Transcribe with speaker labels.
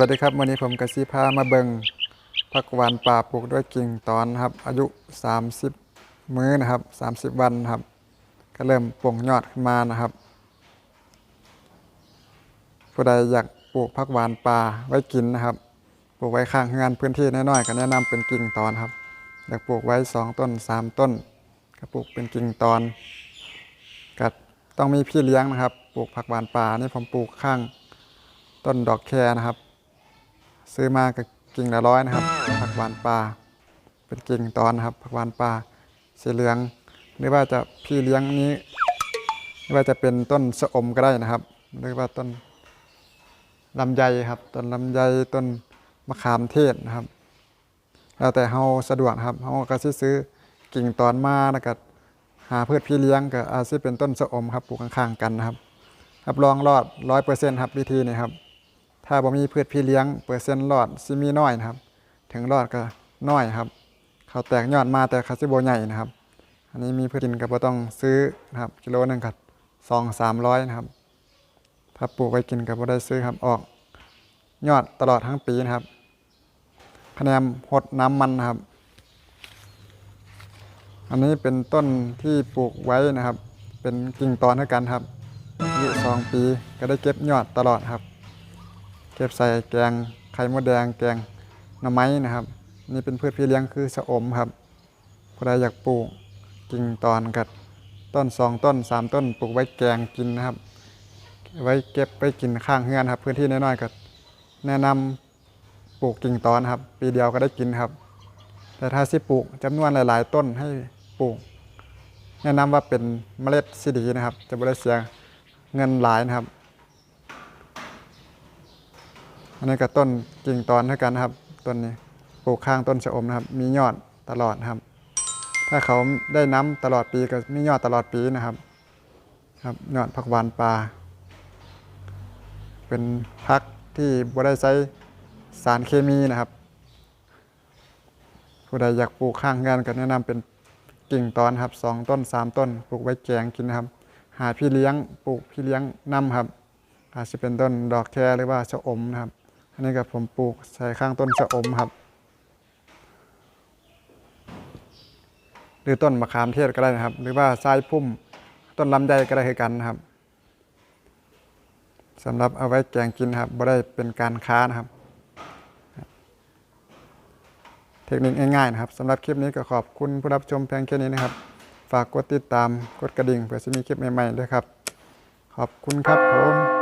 Speaker 1: วัสดีครับวันนี้ผมกสิพามาเบิงผักหวานป่าปลูกด้วยกิ่งตอนครับ อายุ 30 มื้อนะครับ 30 วันครับ ก็เริ่มป่งยอดขึ้นมานะครับ ผู้ใดอยากปลูกผักหวานป่าไว้กินนะครับ ปลูกไว้ข้างเฮือนพื้นที่น้อยๆก็แนะนำเป็นกิ่งตอนครับ อยากปลูกไว้ 2 ต้น 3 ต้น ก็ปลูกเป็นกิ่งตอนก็ต้องมีพี่เลี้ยงนะครับ ปลูกผักหวานป่านี่ผมปลูกข้างต้นดอกแคนะครับ ซื้อมากับกิ่งละร้อยนะครับ ผักหวานป่าเป็นกิ่งตอนนะครับ ผักหวานป่าสีเหลืองหรือว่าจะพี่เลี้ยงนี้หรือว่าจะเป็นต้นสะอมก็ได้นะครับ หรือว่าต้นลำไยครับ ต้นลำไยต้นมะขามเทศนะครับ แล้วแต่เฮาสะดวกครับเฮาก็สิซื้อกิ่งตอนมาแล้วก็หาพืชพี่เลี้ยงก็อาจสิเป็นต้นสะอมครับปลูกข้างๆกันนะครับรับรองรอดร้อยเปอร์เซ็นต์ครับวิธีนี้ครับ ถ้าบ่มีพืชพี่เลี้ยงเปอร์เซ็นต์รอดซิมีน้อยนะครับ ถึงรอดก็น้อยครับ เขาแตกยอดมาแต่เขาสิบ่ใหญ่นะครับ อันนี้มีพืชกินก็บ่ต้องซื้อนะครับกิโลหนึงก็สองสามร้อยนะครับ ถ้าปลูกไว้กินก็บ่ได้ซื้อครับออก ยอดตลอดทั้งปีนะครับคะแนนหดน้ำมันนะครับ อันนี้เป็นต้นที่ปลูกไว้นะครับ เป็นกิ่งตอนเท่ากันครับอายุสองปีก็ได้เก็บยอดตลอดครับ เก็บใส่แกงไข่มดแดง แกงหน่อไม้นะครับ นี่เป็นพืชพี่เลี้ยงคือสะอมครับผู้ใดอยากปลูกกิ่งตอนกับต้นสองต้นสามต้นปลูกไว้แกงกินนะครับ ไว้เก็บไว้กินข้างเฮือนครับ พื้นที่น้อยๆก็แนะนำปลูกกิ่งตอนครับ ปีเดียวก็ได้กินครับ แต่ถ้าสิปลูกจำนวนหลาย ๆ ต้นให้ปลูก แนะนำว่าเป็นเมล็ดซีดีนะครับ จะบริเสียเงินหลายนะครับ อันนี้ก็ต้นกิ่งตอนเท่ากันนะครับ ต้นนี้ปลูกข้างต้นชะอมนะครับ มียอดตลอดครับ ถ้าเขาได้น้ำตลอดปีก็มียอดตลอดปีนะครับ ครับยอดผักหวานปลา เป็นพักที่บ่ได้ใช้สารเคมีนะครับ ผู้ใดอยากปลูกข้างงานก็แนะนำเป็นกิ่งตอนครับสองต้นสามต้น ปลูกไว้แกงกินนะครับ หาพี่เลี้ยงปลูกพี่เลี้ยงนํครับ อาจจะเป็นต้นดอกแคหรือว่าชะอมนะครับ อันนี้ก็ผมปลูกใส่ข้างต้นชะอมครับ หรือต้นมะขามเทศก็ได้นะครับ หรือว่าทรายพุ่มต้นลำไยก็ได้คือกันนะครับสำหรับเอาไว้แกงกินครับบ่ได้เป็นการค้านะครับ เทคนิคง่ายๆนะครับสำหรับคลิปนี้ก็ขอบคุณผู้รับชมเพียงแค่นี้นะครับ ฝากกดติดตามกดกระดิ่งเพื่อจะมีคลิปใหม่ๆด้วยครับ ขอบคุณครับผม